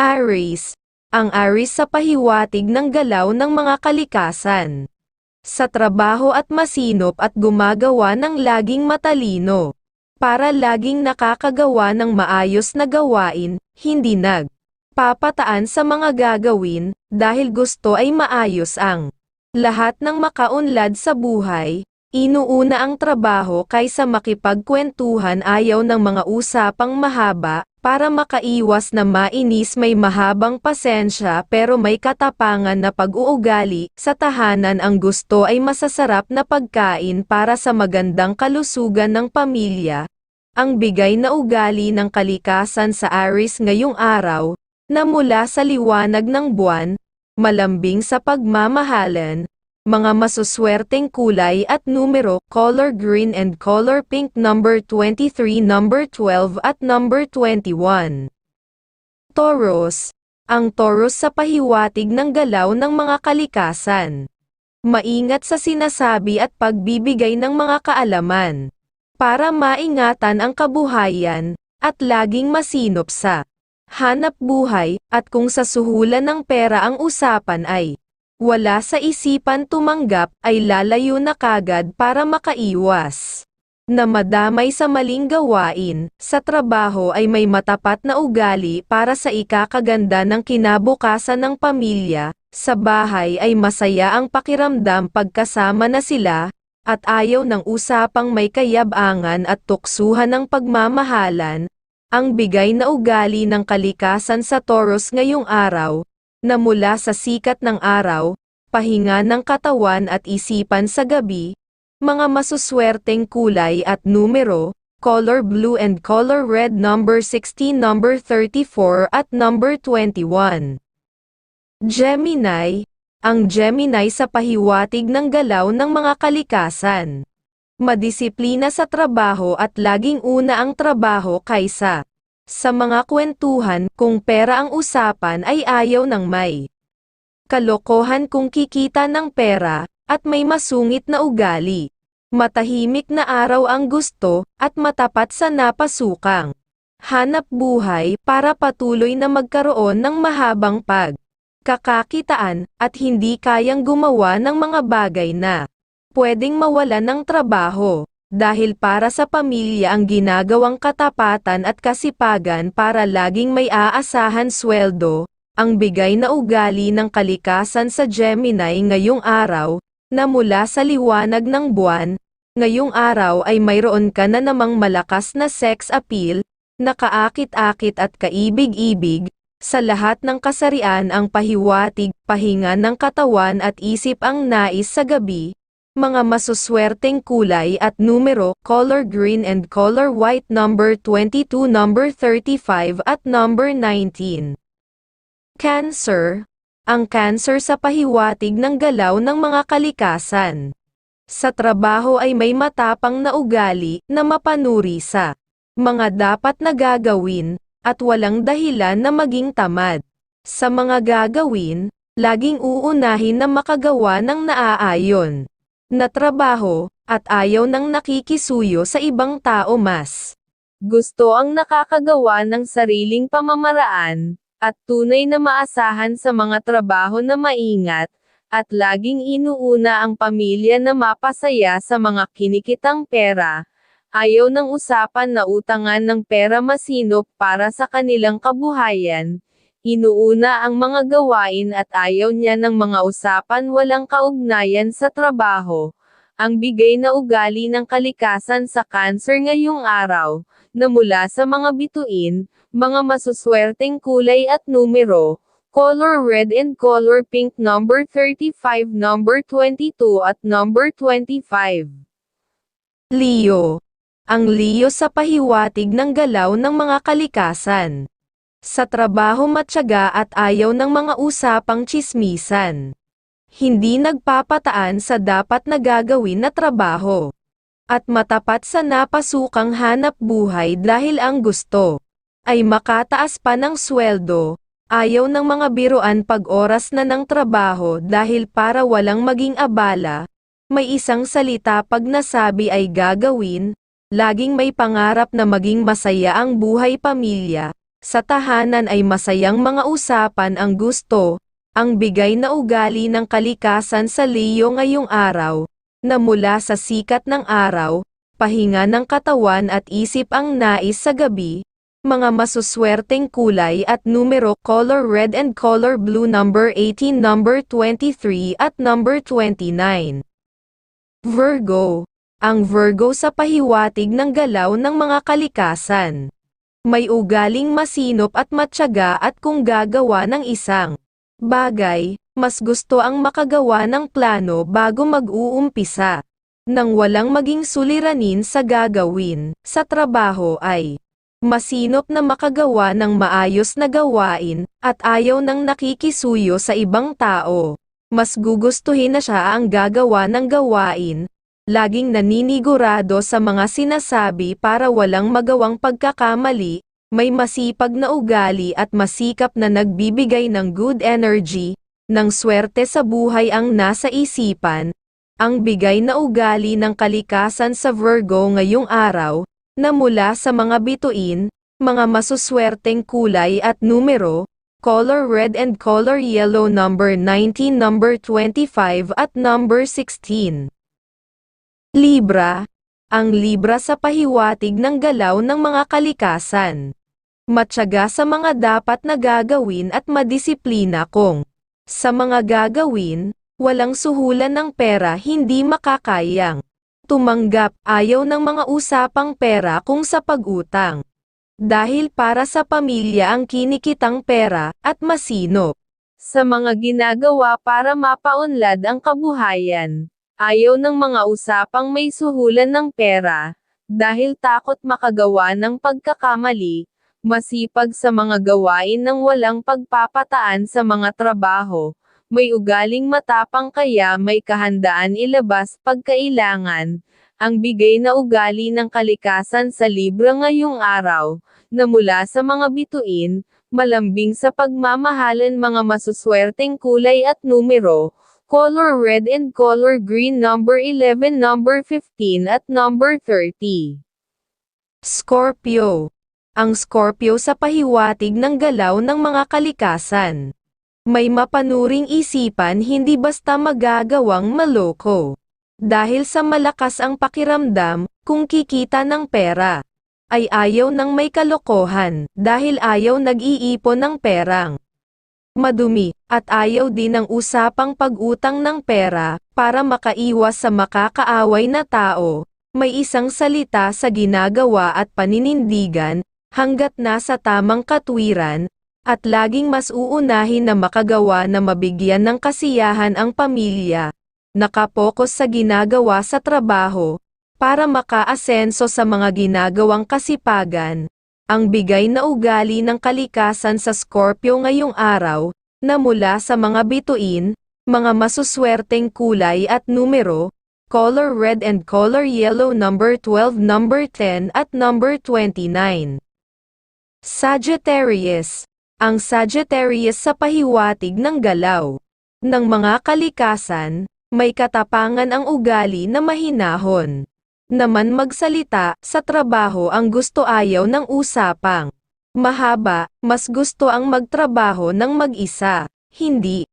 Aries, ang Aries sa pahiwatig ng galaw ng mga kalikasan. Sa trabaho at masinop at gumagawa ng laging matalino. Para laging nakakagawa ng maayos na gawain, hindi nag papataan sa mga gagawin, dahil gusto ay maayos ang lahat ng makaunlad sa buhay, inuuna ang trabaho kaysa makipagkwentuhan ayaw ng mga usapang mahaba, para makaiwas na mainis may mahabang pasensya pero may katapangan na pag-uugali, sa tahanan ang gusto ay masasarap na pagkain para sa magandang kalusugan ng pamilya. Ang bigay na ugali ng kalikasan sa Aris ngayong araw, na mula sa liwanag ng buwan, malambing sa pagmamahalan, mga masuswerteng kulay at numero, color green and color pink number 23, number 12 at number 21. Taurus, ang Taurus sa pahiwatig ng galaw ng mga kalikasan. Maingat sa sinasabi at pagbibigay ng mga kaalaman. Para maingatan ang kabuhayan, at laging masinop sa hanap buhay, at kung sa suhulan ng pera ang usapan ay wala sa isipan tumanggap ay lalayo na kagad para makaiwas. Na madamay sa maling gawain, sa trabaho ay may matapat na ugali para sa ikakaganda ng kinabukasan ng pamilya, sa bahay ay masaya ang pakiramdam pagkasama na sila, at ayaw ng usapang may kayabangan at tuksuhan ng pagmamahalan, ang bigay na ugali ng kalikasan sa Taurus ngayong araw, na mula sa sikat ng araw, pahinga ng katawan at isipan sa gabi, mga masuswerteng kulay at numero, color blue and color red number 16 number 34 at number 21. Gemini, ang Gemini sa pahiwatig ng galaw ng mga kalikasan. Madisiplina sa trabaho at laging una ang trabaho kaysa sa mga kwentuhan kung pera ang usapan ay ayaw ng may kalokohan kung kikita ng pera, at may masungit na ugali. Matahimik na araw ang gusto, at matapat sa napasukang. Hanap buhay para patuloy na magkaroon ng mahabang pag kakakitaan, at hindi kayang gumawa ng mga bagay na pwedeng mawala ng trabaho, dahil para sa pamilya ang ginagawang katapatan at kasipagan para laging may aasahan sweldo, ang bigay na ugali ng kalikasan sa Gemini ngayong araw, na mula sa liwanag ng buwan, ngayong araw ay mayroon ka na namang malakas na sex appeal, nakaakit-akit at kaibig-ibig, sa lahat ng kasarian ang pahiwatig, pahinga ng katawan at isip ang nais sa gabi, mga masuswerteng kulay at numero, color green and color white number 22 number 35 at number 19. Cancer, ang cancer sa pahiwatig ng galaw ng mga kalikasan. Sa trabaho ay may matapang na ugali na mapanuri sa mga dapat na gagawin, at walang dahilan na maging tamad. Sa mga gagawin, laging uunahin na makagawa ng naaayon na trabaho, at ayaw ng nakikisuyo sa ibang tao mas. Gusto ang nakakagawa ng sariling pamamaraan, at tunay na maasahan sa mga trabaho na maingat, at laging inuuna ang pamilya na mapasaya sa mga kinikitang pera. Ayaw ng usapan na utangan ng pera masinop para sa kanilang kabuhayan. Inuuna ang mga gawain at ayaw niya ng mga usapan walang kaugnayan sa trabaho. Ang bigay na ugali ng kalikasan sa cancer ngayong araw, na mula sa mga bituin, mga masuswerteng kulay at numero, color red and color pink number 35 number 22 at number 25. Leo. Ang Leo sa pahiwatig ng galaw ng mga kalikasan. Sa trabaho matyaga at ayaw ng mga usapang chismisan. Hindi nagpapataan sa dapat na gagawin na trabaho. At matapat sa napasukang hanap buhay dahil ang gusto ay makataas pa ng sweldo, ayaw ng mga biruan pag oras na ng trabaho dahil para walang maging abala, may isang salita pag nasabi ay gagawin, laging may pangarap na maging masaya ang buhay pamilya, Sa tahanan ay masayang mga usapan ang gusto, ang bigay na ugali ng kalikasan sa Leo ngayong araw, na mula sa sikat ng araw, pahinga ng katawan at isip ang nais sa gabi, mga masuswerteng kulay at numero color red and color blue number 18 number 23 at number 29. Virgo. Ang Virgo sa pahiwatig ng galaw ng mga kalikasan. May ugaling masinop at matyaga at kung gagawa ng isang bagay, mas gusto ang makagawa ng plano bago mag-uumpisa. Nang walang maging suliranin sa gagawin, sa trabaho ay masinop na makagawa ng maayos na gawain, at ayaw nang nakikisuyo sa ibang tao. Mas gugustuhin na siya ang gagawa ng gawain, laging naninigurado sa mga sinasabi para walang magawang pagkakamali, may masipag na ugali at masikap na nagbibigay ng good energy, ng swerte sa buhay ang nasa isipan, ang bigay na ugali ng kalikasan sa Virgo ngayong araw, na mula sa mga bituin, mga masuswerteng kulay at numero, color red and color yellow number 19 number 25 at number 16. Libra. Ang Libra sa pahiwatig ng galaw ng mga kalikasan. Matyaga sa mga dapat na gagawin at madisiplina kung sa mga gagawin, walang suhulan ng pera hindi makakayang. Tumanggap ayaw ng mga usapang pera kung sa pag-utang. Dahil para sa pamilya ang kinikitang pera at masinop. Sa mga ginagawa para mapaunlad ang kabuhayan. Ayaw ng mga usapang may suhulan ng pera, dahil takot makagawa ng pagkakamali, masipag sa mga gawain ng walang pagpapataan sa mga trabaho, may ugaling matapang kaya may kahandaan ilabas pagkailangan, ang bigay na ugali ng kalikasan sa Libra ngayong araw, na mula sa mga bituin, malambing sa pagmamahalan mga masuswerteng kulay at numero, color red and color green number 11 number 15 at number 30. Scorpio. Ang Scorpio sa pahiwatig ng galaw ng mga kalikasan. May mapanuring isipan hindi basta magagawang maloko. Dahil sa malakas ang pakiramdam, kung kikita ng pera, ay ayaw ng may kalokohan, dahil ayaw nag-iipon ng perang madumi, at ayaw din ng usapang pag-utang ng pera, para makaiwas sa makakaaway na tao, may isang salita sa ginagawa at paninindigan, hanggat nasa tamang katwiran, at laging mas uunahin na makagawa na mabigyan ng kasiyahan ang pamilya, nakapokus sa ginagawa sa trabaho, para makaasenso sa mga ginagawang kasipagan, ang bigay na ugali ng kalikasan sa Scorpio ngayong araw, na mula sa mga bituin, mga masuswerteng kulay at numero, color red and color yellow number 12 number 10 at number 29. Sagittarius. Ang Sagittarius sa pahiwatig ng galaw ng mga kalikasan, may katapangan ang ugali na mahinahon naman magsalita, sa trabaho ang gusto ayaw ng usapang. Mahaba, mas gusto ang magtrabaho ng mag-isa, hindi.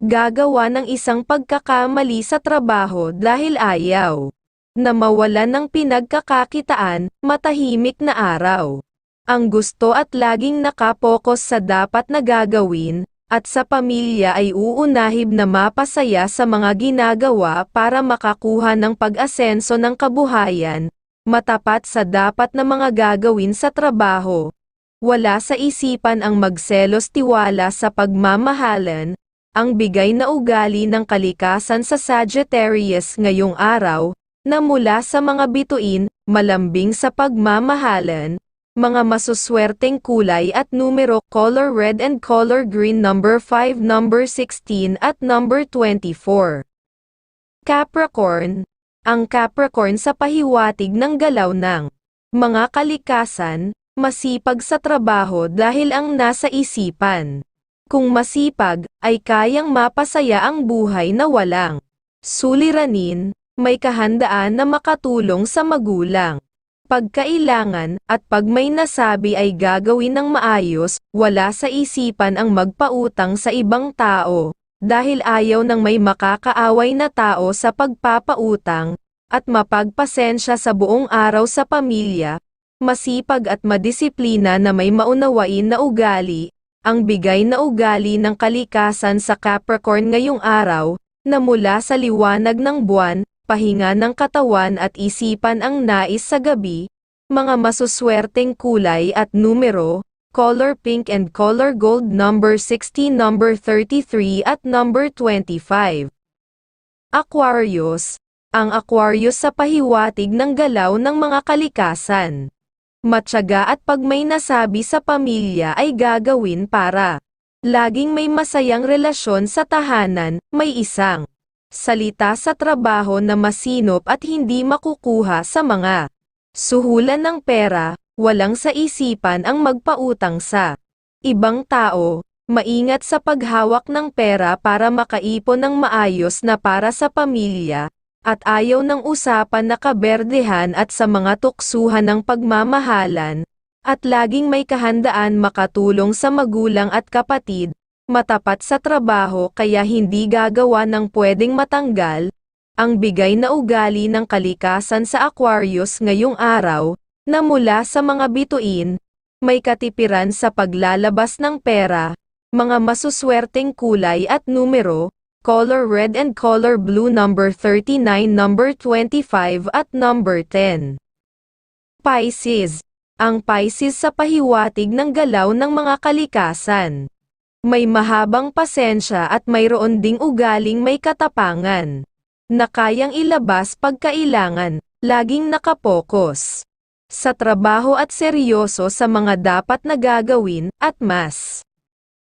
Gagawa ng isang pagkakamali sa trabaho dahil ayaw. Na mawalan ng pinagkakakitaan, matahimik na araw. Ang gusto at laging nakapokus sa dapat na gagawin, at sa pamilya ay uunahib na mapasaya sa mga ginagawa para makakuha ng pag-asenso ng kabuhayan, matapat sa dapat na mga gagawin sa trabaho. Wala sa isipan ang magselos tiwala sa pagmamahalan, ang bigay na ugali ng kalikasan sa Sagittarius ngayong araw, na mula sa mga bituin, malambing sa pagmamahalan, mga masuswerteng kulay at numero color red and color green number 5 number 16 at number 24. Capricorn. Ang Capricorn sa pahiwatig ng galaw ng mga kalikasan, masipag sa trabaho dahil ang nasa isipan. Kung masipag, ay kayang mapasaya ang buhay na walang suliranin, may kahandaan na makatulong sa magulang pagkailangan, at pag may nasabi ay gagawin ng maayos, wala sa isipan ang magpautang sa ibang tao, dahil ayaw ng may makakaaway na tao sa pagpapautang, at mapagpasensya sa buong araw sa pamilya, masipag at madisiplina na may maunawain na ugali, ang bigay na ugali ng kalikasan sa Capricorn ngayong araw, na mula sa liwanag ng buwan, pahinga ng katawan at isipan ang nais sa gabi, mga masuswerteng kulay at numero, color pink and color gold number 16 number 33 at number 25. Aquarius, ang Aquarius sa pahiwatig ng galaw ng mga kalikasan. Matyaga at pag may nasabi sa pamilya ay gagawin para laging may masayang relasyon sa tahanan, may isang salita sa trabaho na masinop at hindi makukuha sa mga suhulan ng pera, walang sa isipan ang magpautang sa ibang tao, maingat sa paghawak ng pera para makaipon ng maayos na para sa pamilya, at ayaw ng usapan na kaberdehan at sa mga tuksuhan ng pagmamahalan, at laging may kahandaan makatulong sa magulang at kapatid, matapat sa trabaho kaya hindi gagawa ng pwedeng matanggal, ang bigay na ugali ng kalikasan sa Aquarius ngayong araw, na mula sa mga bituin, may katipiran sa paglalabas ng pera, mga masuswerteng kulay at numero, color red and color blue number 39 number 25 at number 10. Pisces. Ang Pisces sa pahiwatig ng galaw ng mga kalikasan. May mahabang pasensya at mayroon ding ugaling may katapangan. Na kayang ilabas pagkailangan, laging nakapokus. Sa trabaho at seryoso sa mga dapat na gagawin, at mas.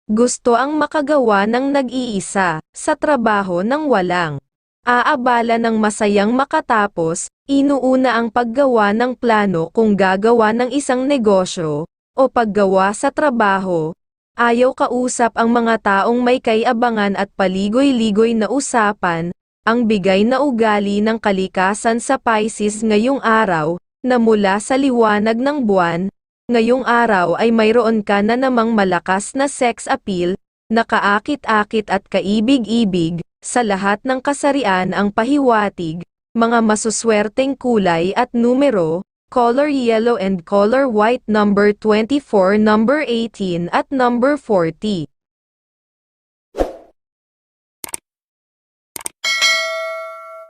Gusto ang makagawa ng nag-iisa, sa trabaho ng walang. Aabala ng masayang makatapos, inuuna ang paggawa ng plano kung gagawa ng isang negosyo, o paggawa sa trabaho. Ayaw kausap ang mga taong may kayabangan at paligoy-ligoy na usapan, ang bigay na ugali ng kalikasan sa Pisces ngayong araw, na mula sa liwanag ng buwan, ngayong araw ay mayroon ka na namang malakas na sex appeal, nakaakit-akit at kaibig-ibig, sa lahat ng kasarian ang pahiwatig, mga masuswerteng kulay at numero, color yellow and color white number 24 number 18 at number 40.